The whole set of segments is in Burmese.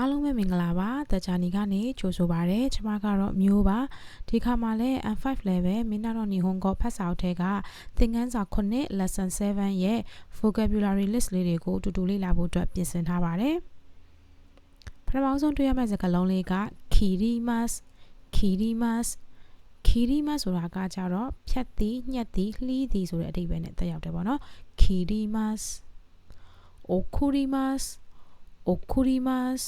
အားလုံးပဲမင်္ဂလာပါတကြနီကနေကြိုဆိုပါရစေကျွန်မကတော့မျိုးပါဒီခါမှာလဲ M5 level မင်းနာတော့ညီဟွန်ကိုဖတ်စာအုပ်ထဲကသင်ခန်းစာ9 lesson 7ရဲ့ vocabulary list လေးတွေကိုအတူတူလေ့လာဖို့အတွက်ပြင်ဆင်ထားပါတယ်ပထမဆုံးတွေ့ရမယ့်စကားလုံးလေးက kirimas kirimas kirimas ဆိုတာကကြတော့ဖြတ်သည်ညှက်သည်လှီးသည်ဆိုတဲ့အဓိပ္ပာယ်နဲ့တက်ရောက်တယ်ပေါ့နော် kirimas okurimas okurimas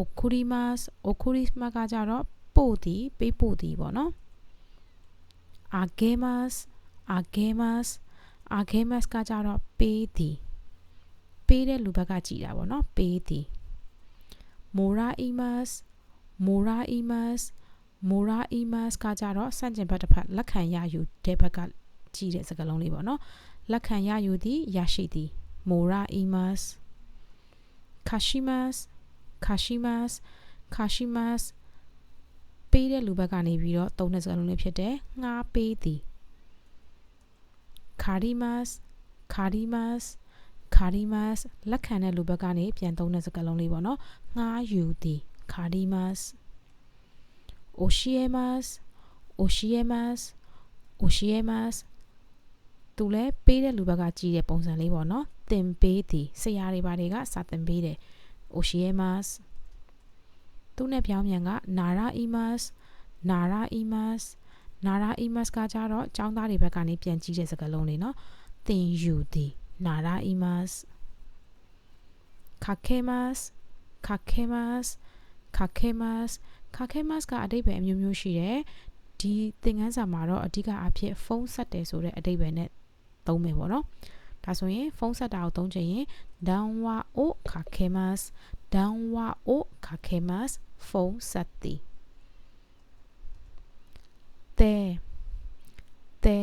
okurimas okurimas ကကြတော့ပို့သည်ပေးပို့သည်ပေါ့နော် agemas agemas agemas ကကြတော့ပေးသည်ပေးတဲ့လူဘက်ကကြည်တာပေါ့နော်ပေးသည် moraimas moraimas moraimas ကကြတော့စန့်ကျင်ဘက်တစ်ဖက်လက်ခံရယူတဲ့ဘက်ကကြည်တဲ့စကားလုံးလေးပေါ့နော်လက်ခံရယူသည်ရရှိသည် moraimas kashimas kashimas kashimas ပေးတဲ့လူဘက်ကနေပြီးတော့သုံးတဲ့စကားလုံးလေးဖြစ်တယ်ငှားပေးသည် karimas karimas karimas လက်ခံတဲ့လူဘက်ကနေပြန်သုံးတဲ့စကားလုံးလေးပေါ့နော်ငှားယူသည် karimas oshiemas oshiemas oshiemas သူလည်းပေးတဲ့လူဘက်ကကြည်တဲ့ပုံစံလေးပေါ့နော်သင်ပေးသည်ဆရာတွေဘာတွေကစာသင်ပေးတယ် အိုရှီယမတ်စ်သူ့နဲ့ပြောင်းမြန်ကနာရာအီမတ်စ်နာရာအီမတ်စ်နာရာအီမတ်စ်ကကြတော့ចောင်းသားတွေဘက်ကနေပြန်ကြည့်တဲ့စကားလုံးလေးနော်သင်ယူသည်နာရာအီမတ်စ်ခခဲမတ်စ်ခခဲမတ်စ်ခခဲမတ်စ်ခခဲမတ်စ်ကအတိတ်ပဲအမျိုးမျိုးရှိတယ်ဒီသင်ခန်းစာမှာတော့အဓိကအဖြစ်ဖုန်းဆက်တယ်ဆိုတဲ့အတိတ်ပဲနဲ့သုံးမယ်ပေါ့နော်။ ဒါဆိုရင်ဖုန်းဆက်တာကိုသုံးချင်ရင် danwa o kakemas danwa o kakemas ဖုန်းဆက်သည်တဲတဲ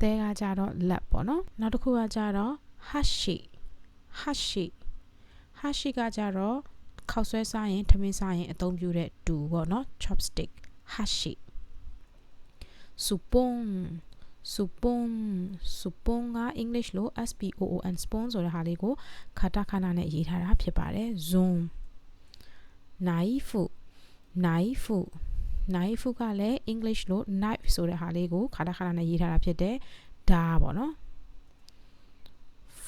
တဲကကြတော့လက်ပေါ့နော်နောက်တစ်ခုကကြတော့ hashi hashi hashi ကကြတော့ခောက်ဆွဲစားရင်ထမင်းစားရင်အသုံးပြုတဲ့တူပေါ့နော် chopstick hashi supon supon supon က English လို့ S P O O N spoon ဆိုတဲ့ဟာလေးကိုခါတာခဏနဲ့ရေးထားတာဖြစ်ပါတယ် zoom naifu naifu naifu ကလည်း English လို့ knife ဆိုတဲ့ဟာလေးကိုခါတာခဏနဲ့ရေးထားတာဖြစ်တယ်ဒါပေါ့နော်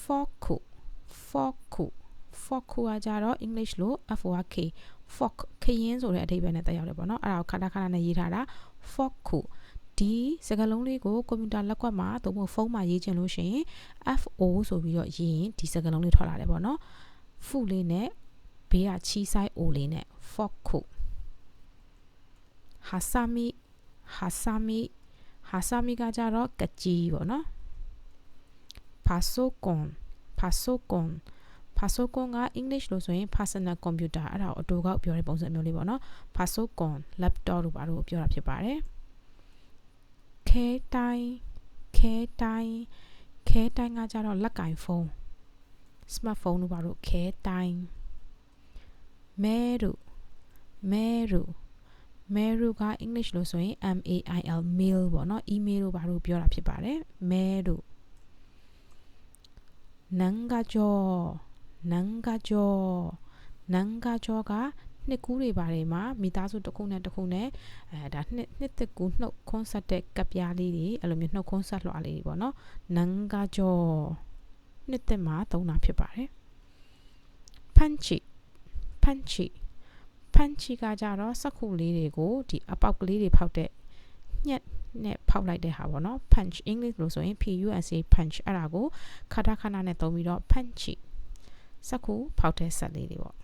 fork fork fork ကကြတော့ English လို့ F O R K fork ခရင်ဆိုတဲ့အဓိပ္ပာယ်နဲ့တက်ရောက်တယ်ပေါ့နော်အဲ့ဒါကိုခါတာခဏနဲ့ရေးထားတာ fork ဒီစကားလုံးလေးကိုကွန်ပျူတာလက်ကွက်မှာသို့မဟုတ်ဖုန်းမှာရေးချင်လို့ရှိရင် FO ဆိုပြီးတော့ရေးရင်ဒီစကားလုံးလေးထွက်လာတယ်ပေါ့နော်ဖုလေးနဲ့ဘေးကချီဆိုင် O လေးနဲ့ fork ဟာဆာမီဟာဆာမီဟာဆာမီကကြတော့ကကြီးပေါ့နော်ဖာဆိုကွန်ဖာဆိုကွန်ဖာဆိုကွန်က English လို့ဆိုရင် personal computer အဲ့ဒါကိုအတူကောက်ပြောတဲ့ပုံစံမျိုးလေးပေါ့နော်ဖာဆိုကွန် laptop လို့ပါလို့ပြောတာဖြစ်ပါတယ် ခဲတိုင်းခဲတိုင်းခဲတိုင်းကကြတော့လက်ကင်ဖုန်း smartphone လို့ပါလို့ခဲတိုင်းမဲရုမဲရုမဲရုက English လို့ဆိုရင် M A I L mail ပေါ့နော် email လို့ပါလို့ပြောတာဖြစ်ပါတယ်မဲရုနန်ကကြောနန်ကကြောနန်ကကြောက နှစ်ကူးတွေပါတယ်မှာမိသားစုတစ်ခုနဲ့တစ်ခုနဲ့အဲဒါနှစ်နှစ်တစ်ကူးနှုတ်ခွန်းဆက်တဲ့ကပ်ပြားလေးတွေအဲ့လိုမျိုးနှုတ်ခွန်းဆက်လွှာလေးတွေပေါ့နော်နန်ကကြောနှစ်သက်မှာသုံးတာဖြစ်ပါတယ် punchy punchy punchy ကကြတော့စက္ခုလေးတွေကိုဒီအပေါက်ကလေးတွေဖောက်တဲ့ညက်နဲ့ဖောက်လိုက်တဲ့ဟာပေါ့နော် punch english လို့ဆိုရင် p u n c punch အဲ့ဒါကိုခါတာခဏနဲ့သုံးပြီးတော့ punchy စက္ခုဖောက်တဲ့ဆက်လေးတွေပေါ့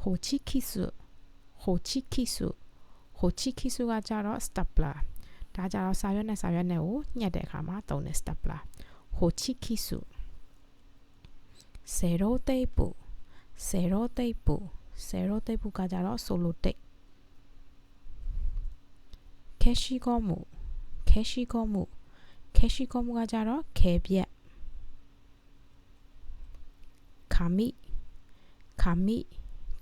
ဟိုချီခိဆုဟိုချီခိဆုဟိုချီခိဆုကကြတော့ stapler ဒါကြတော့စာရွက်နဲ့စာရွက်နဲ့ကိုညှက်တဲ့အခါမှာသုံးတဲ့ stapler ဟိုချီခိဆု0 tape 0 tape 0 tape ကကြတော့ solo tape ခဲရှိကောမှုခဲရှိကောမှုခဲရှိကောမှုကကြတော့ခဲပြက်ခမိခမိ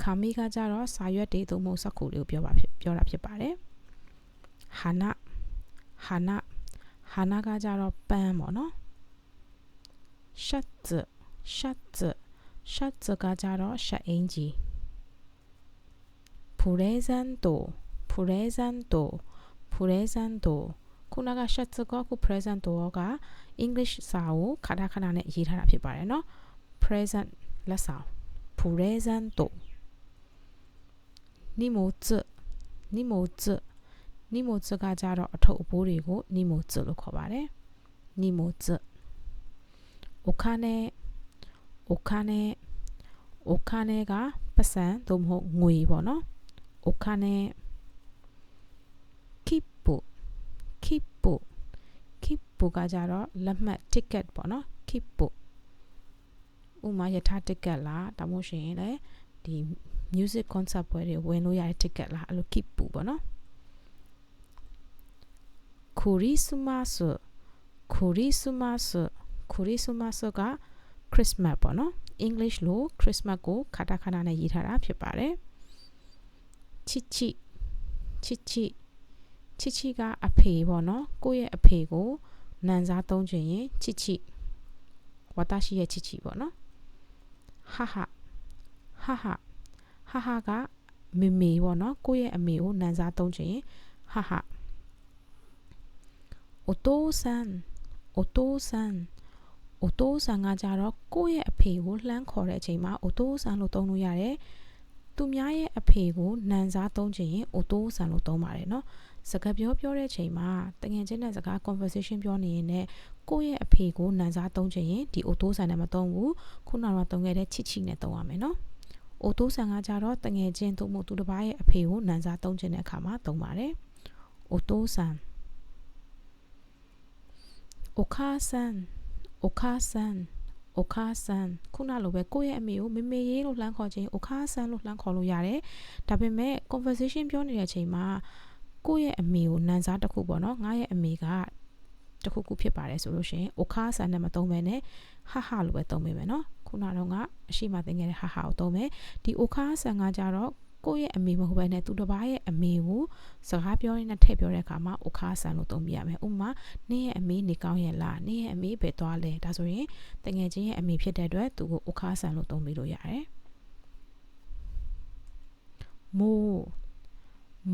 ခါမိကကြတော့စာရွက်တွေသို့မဟုတ်စက္ကူတွေကိုပြောပါဖြစ်ပြောတာဖြစ်ပါတယ်ဟာနာဟာနာဟာနာကကြတော့ပန်းပေါ့နော်ရှတ်ဇ်ရှတ်ဇ်ရှတ်ဇ်ကကြတော့ရှတ်အင်ကြီးပူရေဇန်တိုပူရေဇန်တိုပူရေဇန်တိုခုနက shut ကခု present တော့က English စာကိုခါတာခဏနဲ့ရေးထားတာဖြစ်ပါတယ်เนาะ present လက်ဆောင် present တော့ နိမိုဇနိမိုဇနိမိုဇကကြတော့အထုပ်အပိုးတွေကိုနိမိုဇလို့ခေါ်ပါတယ်နိမိုဇโอคาเนโอคาเนโอคาเนကပတ်စံသို့မဟုတ်ငွေပေါ့နော်โอคาเนကိပုကိပုကိပုကကြတော့လက်မှတ် ticket ပေါ့နော်ကိပုဥမာယထာ ticket လားဒါမှမဟုတ်ရှင်လေဒီ music concert ပွဲတွေဝင်လို့ရတဲ့ ticket လားအဲ့လို keep ပူပေါ့နော်ခူရီစမတ်ခူရီစမတ်ခူရီစမတ်က Christmas ပေါ့နော် English လို့ Christmas ကိုခါတာခါနာနဲ့ရေးထားတာဖြစ်ပါတယ်ချစ်ချစ်ချစ်ချစ်ချစ်ချစ်ကအဖေပေါ့နော်ကိုယ့်ရဲ့အဖေကိုနန်စားသုံးချင်ရင်ချစ်ချစ်ဝါတာရှိရဲ့ချစ်ချစ်ပေါ့နော်ဟာဟာဟာဟာ ဟာဟာကမေမေပေါ့နော်ကိုယ့်ရဲ့အမေကိုနန်းစားသုံးချင်ဟာဟာお父さんお父さんお父さんကကြတော့ကိုယ့်ရဲ့အဖေကိုလှမ်းခေါ်တဲ့အချိန်မှာお父さんလို့သုံးလို့ရတယ်သူများရဲ့အဖေကိုနန်းစားသုံးချင်ရင်お父さんလို့သုံးပါတယ်เนาะစကားပြောပြောတဲ့အချိန်မှာတငယ်ချင်းနဲ့စကား conversation ပြောနေရင်လည်းကိုယ့်ရဲ့အဖေကိုနန်းစားသုံးချင်ရင်ဒီお父さんနဲ့မသုံးဘူးခုနကတော့သုံးခဲ့တဲ့ချစ်ချီနဲ့သုံးရမယ်เนาะ။ အိုတိုးဆန်ကကြတော့တငယ်ချင်းတို့မို့သူတစ်ပါးရဲ့အဖေကိုနန်းစားသုံးခြင်းတဲ့အခါမှာသုံးပါတယ်။အိုတိုးဆန်အိုခါဆန်အိုခါဆန်အိုခါဆန်ခုနလိုပဲကိုယ့်ရဲ့အမေကိုမေမေရေးလို့လှမ်းခေါ်ခြင်းအိုခါဆန်လို့လှမ်းခေါ်လို့ရတယ်။ဒါပေမဲ့ conversation ပြောနေတဲ့အချိန်မှာကိုယ့်ရဲ့အမေကိုနန်းစားတစ်ခုပေါ့နော်။ငါရဲ့အမေကတခုခုဖြစ်ပါတယ်ဆိုလို့ရှိရင်အိုခါဆန်နဲ့မသုံးဘဲနဲ့ဟာဟာလို့ပဲသုံးပေးမယ်နော် ခုနတော့ကအရှိမသိငယ်တဲ့ဟာဟာကိုသုံးမယ်ဒီအိုခါဆန်ကကြတော့ကိုယ့်ရဲ့အမေမဟုတ်ဘဲနဲ့သူတစ်ပါးရဲ့အမေကိုစကားပြောရင်းနဲ့ထည့်ပြောတဲ့အခါမှာအိုခါဆန်လို့သုံးပြရမယ်ဥပမာနင်းရဲ့အမေနေကောင်းရဲ့လားနင်းရဲ့အမေဘယ်သွားလဲဒါဆိုရင်တငယ်ချင်းရဲ့အမေဖြစ်တဲ့အတွက်သူကိုအိုခါဆန်လို့သုံးပြီးလို့ရတယ်မိုး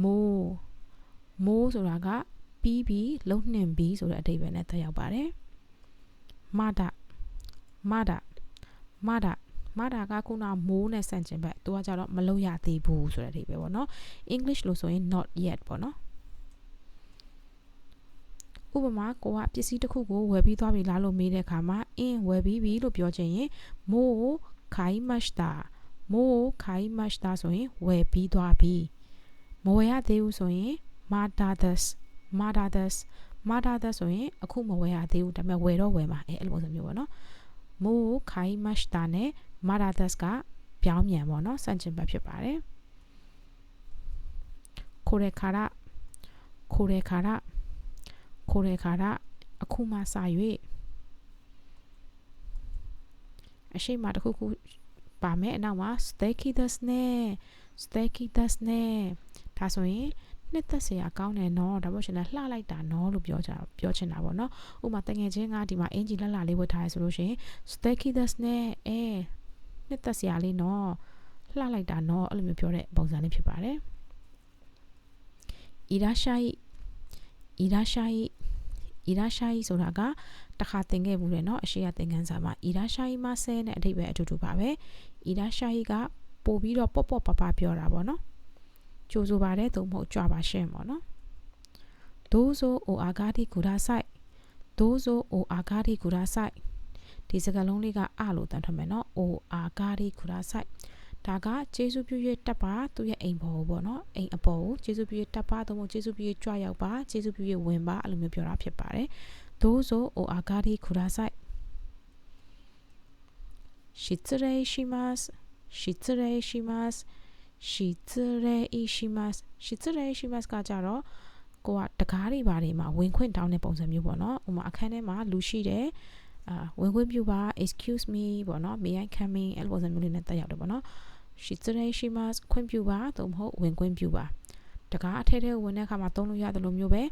မိုးမိုးဆိုတာကပြီးပြီးလုံနှင်ပြီးဆိုတဲ့အဓိပ္ပာယ်နဲ့သက်ရောက်ပါတယ်မဒမဒ မဒမဒကခုနမိုးနဲ့ဆန့်ကျင်ဘက်သူကကြတော့မလုံရသေးဘူးဆိုတဲ့အဓိပ္ပာယ်ပေါ့နော် English လို့ဆိုရင် not yet ပေါ့နော်ဥပမာကိုကပစ္စည်းတစ်ခုကိုဝယ်ပြီးသွားပြီလားလို့မေးတဲ့အခါမှာအင်းဝယ်ပြီးပြီလို့ပြောချင်ရင်မိုးခိုင်မတ်တာမိုးခိုင်မတ်တာဆိုရင်ဝယ်ပြီးသွားပြီမဝယ်ရသေးဘူးဆိုရင် madadas madadas madadas ဆိုရင်အခုမဝယ်ရသေးဘူးဒါပေမဲ့ဝယ်တော့ဝယ်မှာအဲအဲ့လိုပုံစံမျိုးပေါ့နော် မိုးခိုင်မတ်တာနဲ့ madadas ကပြောင်းမြန်ပေါ့နော်စန့်ကျင်ဘက်ဖြစ်ပါတယ်ခိုရခါရခိုရခါရခိုရခါရအခုမှစ၍အရှိမတခုခုပါမယ်အနောက်မှာ steaky das နဲ့ steaky das နဲ့ဒါဆိုရင် နှစ်သက်စရာကောင်းတယ်နော်ဒါမှမဟုတ်ရှင်လည်းလှလိုက်တာနော်လို့ပြောကြပြောချင်တာပေါ့နော်ဥပမာတငယ်ချင်းကဒီမှာအင်ဂျီလှလှလေးဝတ်ထားရဆိုလို့ရှိရင် steaky das နဲ့အဲနှစ်သက်စရာလေးနော်လှလိုက်တာနော်အဲ့လိုမျိုးပြောတဲ့ပုံစံလေးဖြစ်ပါတယ်イラシャイイラシャイイラシャイဆိုတာကတခါသင်ခဲ့ဘူးတယ်เนาะအရှိရသင်ခန်းစာမှာイラシャイမဆဲနဲ့အဓိပ္ပာယ်အတူတူပါပဲイラシャイကပို့ပြီးတော့ပေါ့ပေါ့ပပပြောတာပေါ့เนาะ ကြိုးဆိုပါတယ်သို့မဟုတ်ကြွပါရှင်းပေါ့နော်ဒိုးဆိုအိုအာဂါဒီကူရာဆိုင်ဒိုးဆိုအိုအာဂါဒီကူရာဆိုင်ဒီစကားလုံးလေးကအလို့တန်ထွက်မယ်နော်အိုအာဂါဒီကူရာဆိုင်ဒါကကျေးဇူးပြု၍တက်ပါသူ့ရဲ့အိမ်ပေါ်ပေါ့နော်အိမ်အပေါ်ကိုကျေးဇူးပြု၍တက်ပါသို့မဟုတ်ကျေးဇူးပြု၍ကြွရောက်ပါကျေးဇူးပြု၍ဝင်ပါအဲ့လိုမျိုးပြောတာဖြစ်ပါတယ်ဒိုးဆိုအိုအာဂါဒီကူရာဆိုင်失礼します失礼します ရှိတရေအီရှိမတ်ရှိတရေရှိမတ်ကကြတော့ကိုကတကားတွေဘာတွေမှာဝင်ခွင့်တောင်းတဲ့ပုံစံမျိုးပေါ့နော်ဥမာအခန်းထဲမှာလူရှိတယ်အာဝင်ခွင့်ပြုပါ excuse me ပေါ့နော် may i come in အဲ့လိုပုံစံမျိုးလေးနဲ့တက်ရောက်တယ်ပေါ့နော်ရှိတရေရှိမတ်ခွင့်ပြုပါသို့မဟုတ်ဝင်ခွင့်ပြုပါတကားအထဲထဲဝင်တဲ့အခါမှာသုံးလို့ရတယ်လို့မျိုးပဲ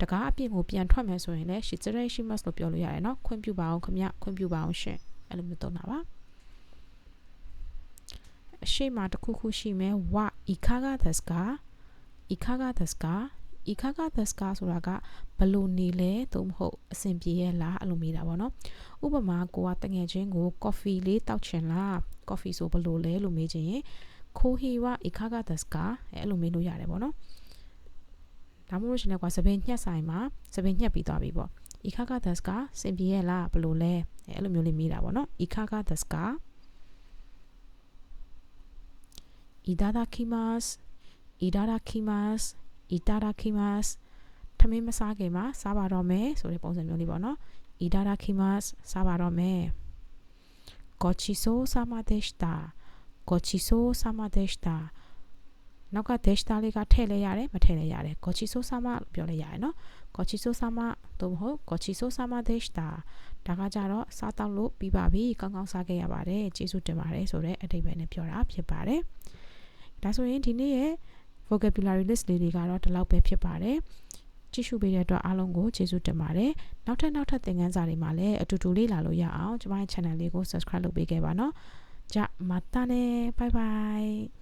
တကားအပြင်ကိုပြန်ထွက်မယ်ဆိုရင်လည်း shitsurai shimasu လို့ပြောလို့ရတယ်เนาะခွင့်ပြုပါအောင်ခင်ဗျခွင့်ပြုပါအောင်ရှင်အဲ့လိုမျိုးသုံးတာပါ အရှိမတစ်ခုခုရှိမယ်ဝဤခါကသစကာဤခါကသစကာဤခါကသစကာဆိုတာကဘလို့နေလဲသို့မဟုတ်အဆင်ပြေရဲ့လားအဲ့လိုမေးတာပေါ့နော်ဥပမာကိုကတငယ်ချင်းကို coffee လေးတောက်ချင်လား coffee ဆိုဘလို့လဲလို့မေးချင်ရင်ခိုဟီဝဤခါကသစကာအဲ့လိုမေးလို့ရတယ်ပေါ့နော်ဒါမှမဟုတ်ရှင်လည်းကွာစပင်းညှက်ဆိုင်မှာစပင်းညှက်ပြီးသွားပြီပေါ့ ikhaga das ကစင်ပြေရလားဘယ်လိုလဲအဲ့လိုမျိုးလေးမိတာပေါ့နော် ikhaga das က いただきますいただきますいただきますထမင်းမစားခင်မှာစားပါတော့မယ်ဆိုတဲ့ပုံစံမျိုးလေးပေါ့နော်いただきますစားပါတော့မယ်ごちそうさまでしたごちそうさまでしたနောက်က dash တာလေးကထည့်လဲရတယ်မထည့်လဲရတယ်ごちそうさまလို့ပြောလဲရတယ်နော်ごちそうさまသို့မဟုတ်ごちそうさまでしたဒါကကြတော့စားတော့လို့ပြီးပါပြီကောင်းကောင်းစားခဲ့ရပါတယ်ကျေးဇူးတင်ပါတယ်ဆိုတဲ့အဓိပ္ပာယ်နဲ့ပြောတာဖြစ်ပါတယ် ဒါဆိုရင်ဒီနေ့ရဲ့ vocabulary list လေးတွေကတော့ဒီလောက်ပဲဖြစ်ပါတယ်ကြည့်ရှုပေးတဲ့အတွက်အားလုံးကိုကျေးဇူးတင်ပါတယ်နောက်ထပ်နောက်ထပ်သင်ခန်းစာတွေမှာလည်းအတူတူလေ့လာလို့ရအောင်ကျွန်မရဲ့ channel လေးကို subscribe လုပ်ပေးခဲ့ပါနော်じゃまたねバイバイ